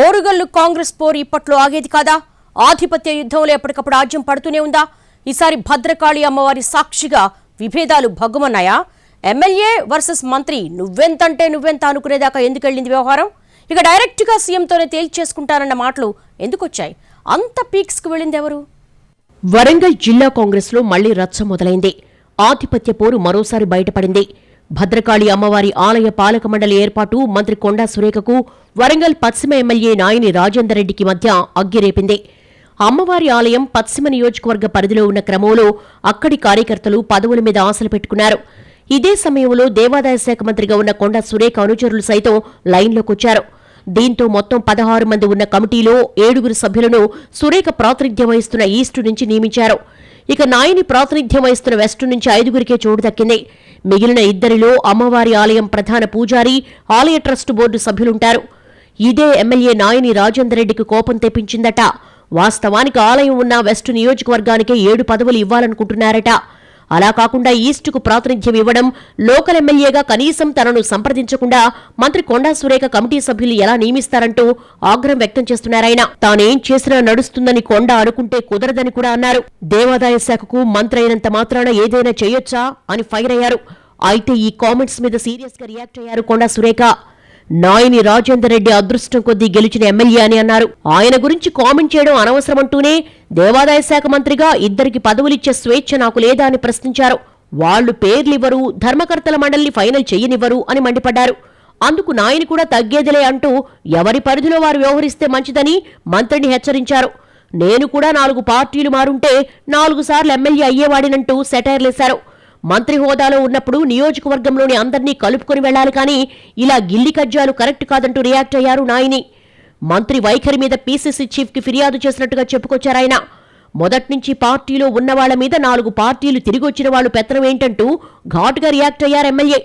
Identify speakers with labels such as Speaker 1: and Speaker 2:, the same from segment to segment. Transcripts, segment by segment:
Speaker 1: ఓరుగల్లు కాంగ్రెస్ పోరు ఇప్పట్లో ఆగేది కాదా? ఆధిపత్య యుద్ధంలో ఎప్పటికప్పుడు ఆజ్యం పడుతూనే ఉందా? ఈసారి భద్రకాళి అమ్మవారి సాక్షిగా విభేదాలు భగ్గుమన్నాయా? ఎమ్మెల్యే వర్సెస్ మంత్రి నువ్వెంతంటే నువ్వెంత అనుకునేదాకా ఎందుకు వెళ్ళింది వ్యవహారం? ఇక డైరెక్ట్గా సీఎంతోనే తేల్చేసుకుంటారన్న మాటలు ఎందుకొచ్చాయి? అంత పీక్స్కి వెళ్ళింది ఎవరు వరంగల్ జిల్లా కాంగ్రెస్లో మళ్ళీ రచ్చ మొదలైంది. ఆధిపత్య పోరు మరోసారి బయటపడింది. భద్రకాళి అమ్మవారి ఆలయ పాలక మండలి ఏర్పాటు మంత్రి కొండా సురేఖకు వరంగల్ పశ్చిమ ఎమ్మెల్యే నాయని రాజేందర్ రెడ్డికి మధ్య అగ్గిరేపింది అమ్మవారి ఆలయం పశ్చిమ నియోజకవర్గ పరిధిలో ఉన్న క్రమంలో అక్కడి కార్యకర్తలు పదవుల మీద ఆశలు పెట్టుకున్నారు. ఇదే సమయంలో దేవాదాయ శాఖ మంత్రిగా ఉన్న కొండా సురేఖ అనుచరులు సైతం లైన్లోకొచ్చారు. దీంతో మొత్తం పదహారు మంది ఉన్న కమిటీలో ఏడుగురు సభ్యులను సురేఖ ప్రాతినిధ్యం వహిస్తున్న ఈస్టు నుంచి నియమించారు. ఇక నాయని ప్రాతినిధ్యం వహిస్తున్న వెస్టు నుంచి ఐదుగురికే చోటు దక్కింది. మిగిలిన ఇద్దరిలో అమ్మవారి ఆలయం ప్రధాన పూజారి ఆలయ ట్రస్టు బోర్డు సభ్యులుంటారు. ఇదే ఎమ్మెల్యే నాయని రాజేందర్ రెడ్డికి కోపం తెప్పించిందట. వాస్తవానికి ఆలయం ఉన్న వెస్టు నియోజకవర్గానికే ఏడు పదవులు ఇవ్వాలనుకుంటున్నారట. అలా కాకుండా ఈస్టుకు ప్రాతినిధ్యం ఇవ్వడం లోకల్ ఎమ్మెల్యేగా కనీసం తనను సంప్రదించకుండా మంత్రి కొండా సురేఖ కమిటీ సభ్యులు ఎలా నియమిస్తారంటూ ఆగ్రహం వ్యక్తం చేస్తున్నారాయన తానేం చేసినా నడుస్తుందని కొండా అనుకుంటే కుదరదని కూడా అన్నారు. దేవాదాయ శాఖకు మంత్రి అయినంత మాత్రాన ఏదైనా చేయొచ్చా అని ఫైర్ అయ్యారు. అయితే ఈ కామెంట్స్ మీద సీరియస్గా రియాక్ట్ అయ్యారు కొండా సురేఖ. నాయని రాజేందర్ రెడ్డి అదృష్టం కొద్దీ గెలిచిన ఎమ్మెల్యే అని అన్నారు. ఆయన గురించి కామెంట్ చేయడం అనవసరమంటూనే దేవాదాయ శాఖ మంత్రిగా ఇద్దరికి పదవులిచ్చే స్వేచ్ఛ నాకు లేదా అని ప్రశ్నించారు. వాళ్ళు పేర్లివ్వరు ధర్మకర్తల మండలిని ఫైనల్ చెయ్యనివ్వరు అని మండిపడ్డారు. అందుకు నాయని కూడా తగ్గేదిలే అంటూ ఎవరి పరిధిలో వారు వ్యవహరిస్తే మంచిదని మంత్రిని హెచ్చరించారు. నేను కూడా నాలుగు పార్టీలు మారుంటే నాలుగు సార్లు ఎమ్మెల్యే అయ్యేవాడినంటూ సెటైర్లేశారు. మంత్రి హోదాలో ఉన్నప్పుడు నియోజకవర్గంలోని అందర్నీ కలుపుకొని వెళ్ళాలి కానీ ఇలా గిల్లి కజ్జాలు కరెక్ట్ కాదంటూ రియాక్ట్ అయ్యారు నాయని. మంత్రి వైఖరి మీద పీసీసీ చీఫ్కి ఫిర్యాదు చేసినట్టుగా చెప్పుకొచ్చారాయన మొదట్నుంచి పార్టీలో ఉన్నవాళ్ళ మీద నాలుగు పార్టీలు తిరిగొచ్చిన వాళ్ళు పెత్తనం ఏంటంటూ ఘాటుగా రియాక్ట్ అయ్యారు ఎమ్మెల్యే.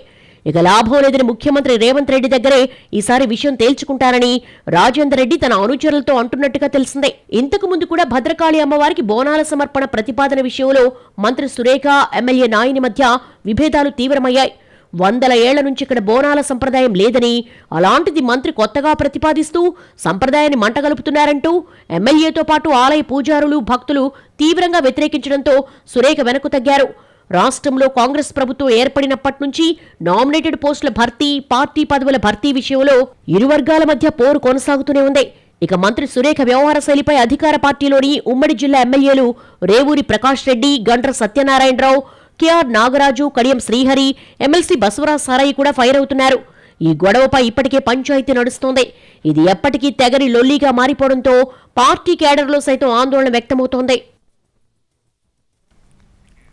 Speaker 1: ఇక లాభం లేదని ముఖ్యమంత్రి రేవంత్ రెడ్డి దగ్గరే ఈసారి విషయం తేల్చుకుంటారని రాజేందర్ రెడ్డి తన అనుచరులతో అంటున్నట్టుగా తెలిసిందే. ఇంతకు ముందు కూడా భద్రకాళి అమ్మవారికి బోనాల సమర్పణ ప్రతిపాదన విషయంలో మంత్రి సురేఖ ఎమ్మెల్యే నాయని మధ్య విభేదాలు తీవ్రమయ్యాయి. వందల ఏళ్ళ నుంచి ఇక్కడ బోనాల సంప్రదాయం లేదని అలాంటిది మంత్రి కొత్తగా ప్రతిపాదిస్తూ సంప్రదాయాన్ని మంటగలుపుతున్నారంటూ ఎమ్మెల్యేతో పాటు ఆలయ పూజారులు భక్తులు తీవ్రంగా వ్యతిరేకించడంతో సురేఖ వెనక్కు తగ్గారు. రాష్ట్రంలో కాంగ్రెస్ ప్రభుత్వం ఏర్పడినప్పటి నుంచి నామినేటెడ్ పోస్టుల భర్తీ పార్టీ పదవుల భర్తీ విషయంలో ఇరు వర్గాల మధ్య పోరు కొనసాగుతూనే ఉంది. ఇక మంత్రి సురేఖ వ్యవహార శైలిపై అధికార పార్టీలోని ఉమ్మడి జిల్లా ఎమ్మెల్యేలు Revuri Prakash Reddy Gandra Satyanarayana Rao K R Nagaraju Kadiyam Srihari MLC Basavaraj సారాయి కూడా ఫైర్ అవుతున్నారు. ఈ గొడవపై ఇప్పటికే పంచాయతీ నడుస్తోంది. ఇది ఎప్పటికీ తెగని లొల్లిగా మారిపోవడంతో పార్టీ కేడర్లో సైతం ఆందోళన వ్యక్తమవుతోంది.